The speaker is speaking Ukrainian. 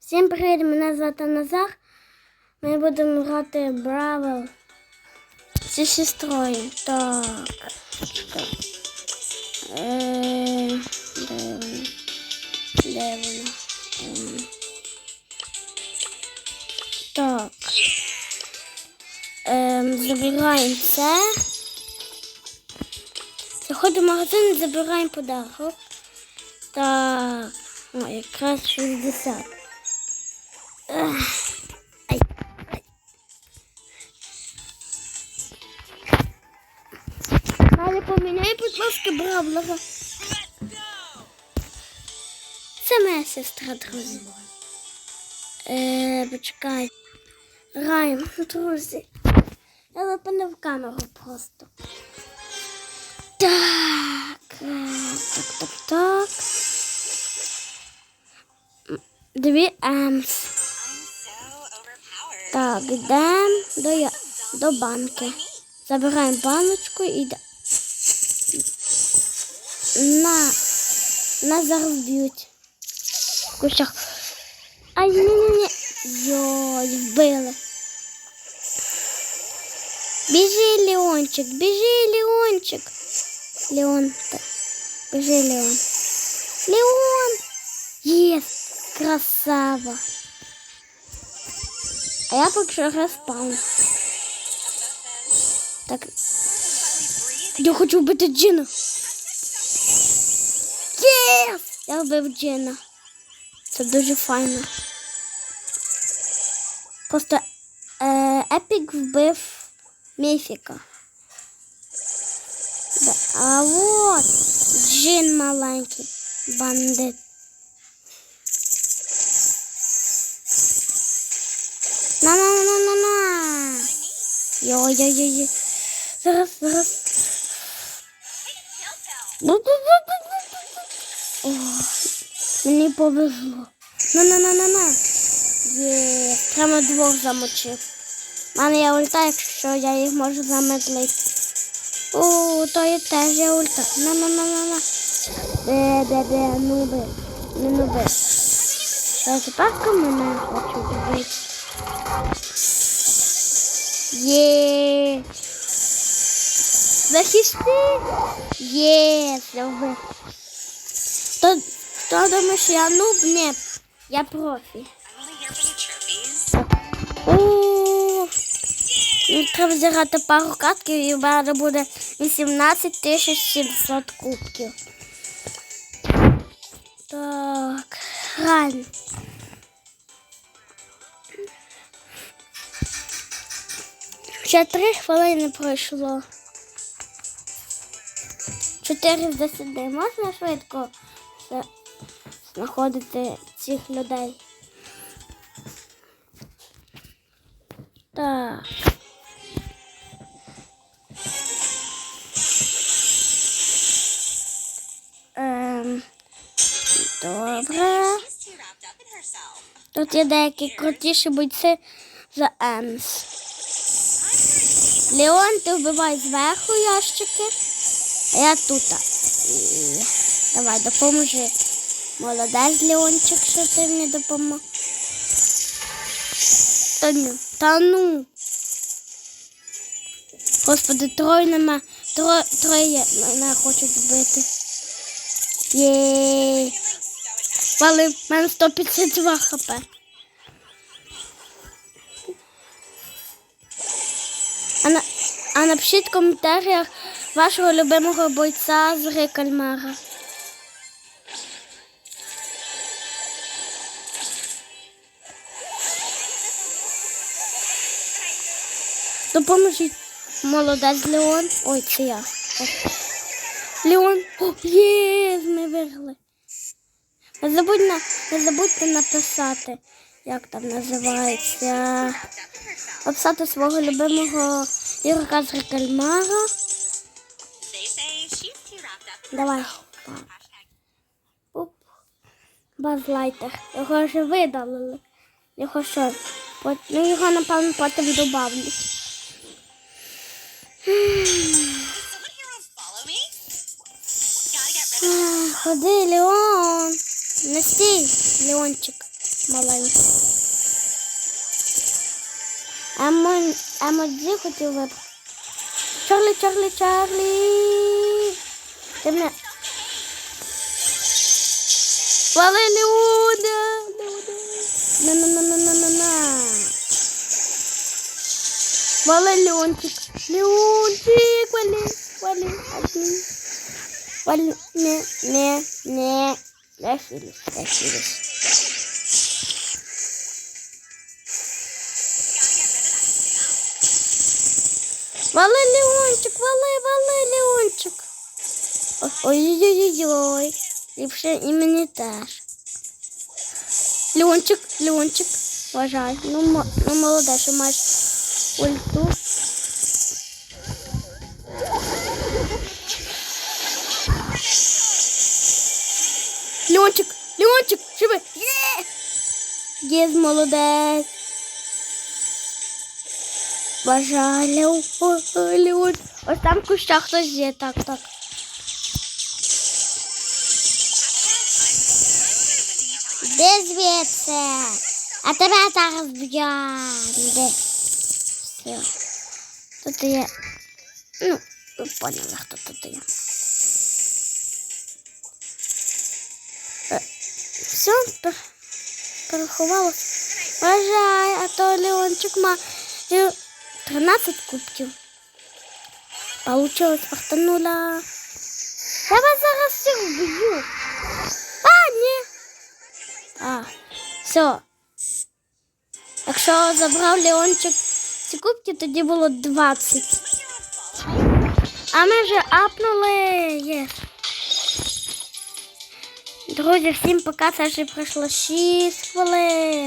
Всім привіт, мене звати Назар. Ми будемо грати Бравл зі сестрою. Так. Чекай. Е, де вона? Де вона? Так. Ем, забираємо це. Заходимо в магазин і забираємо подарок. Так. О, якраз 60. Ех. Ай, ай. Далі поміняй, будь ласка, бравлера. Це моя сестра, друзі. Е, почекай. Граємо, друзі. Я зупинив камеру просто. Так. е, Так, так, так. Дві емс. Так, йдемо до, я- до банки. Забираємо баночку і йдемо. На. Нас зараз б'ють. В кущах. Ай, ні, ні, ні. Йой, вбили. Біжи, Леончик, біжи, Леончик. Леон. так. Біжи, Леон. Леон! Єс! Красава! А я поки що респаун. Так. Я хочу вбити Джина. Єс! Я вбив Джина. Це дуже файно. Просто е, Епік вбив Міфіка. Да. А от Джин маленький бандит. На на на на на Йо-йо-йо-йо. Зараз, зараз. О, мені повезло. На-на-на-на-на. Є, прямо двох замочив. У мене є ульта, якщо я їх можу замедлити. О, то є теж є ульта. На-на-на-на-на. Де, нуби. Не нуби. Та тепер мене хочу вбити. Є. Захисти. Є, зробив. То, то думаєш, я нуб? Ні, я профі. Мені треба зіграти пару катків і в мене буде 18 тисяч 700 кубків. Так, граємо. Ще три хвилини пройшло. Чотири з десяти. Можна швидко знаходити цих людей? Так. Ем, добре. Тут є деякі крутіші бойці за Емс. Леон, ти вбивай зверху ящики, а я тут. Давай, допоможи. Молодець, Леончик, що ти мені допомог. Та ну, та ну. Господи, троє нема. Троє, троє мене хочуть вбити. Єй. Вали, в мене 152 хп. А, на, а напишіть в коментарях вашого любимого бойця з гри кальмара. Допоможіть. Молодець Леон. Ой, це я. Леон. О, є, ми виграли. Не забудь не забудьте написати, як там називається. Описати свого любимого ігрока з гри кальмара. Давай. Оп. Базлайтер. Його вже видалили. Його що? Ну, його, напевно, потім добавлять. Ходи, Леон. Не стій. Леончик маленький. Емо, емодзі хотів вибрати. Чарлі, Чарлі, Чарлі. Ти мене... Вали, Леона! На-на-на-на-на-на-на. Вали, Леончик. Леончик, вали, вали, вали. Вали, не, не, не. Лехились, лехились. Вали, Леончик, вали, вали, Леончик. Ой-ой-ой-ой. Ліпше і мені теж. Леончик, Леончик, вважай. Ну, ну молодець, що маєш ульту. Леончик, Леончик, живи. Є! Є, молодець. Бажаю, Леон. Леон. Ось там в кущах хтось є, так, так. Де звідси? А тебе зараз б'ям. Де? Все. Тут є. Ну, ви поняли, хто тут є. Е, Все, пер... переховалося. Бажай, а то Леончик має 13 кубків. Получилось пахтанула. Я вас зараз всіх вб'ю. А, ні. А, все. Якщо забрав Леончик ці кубки, тоді було 20. А ми вже апнули. Є. Друзі, всім пока. Це вже пройшло 6 хвилин.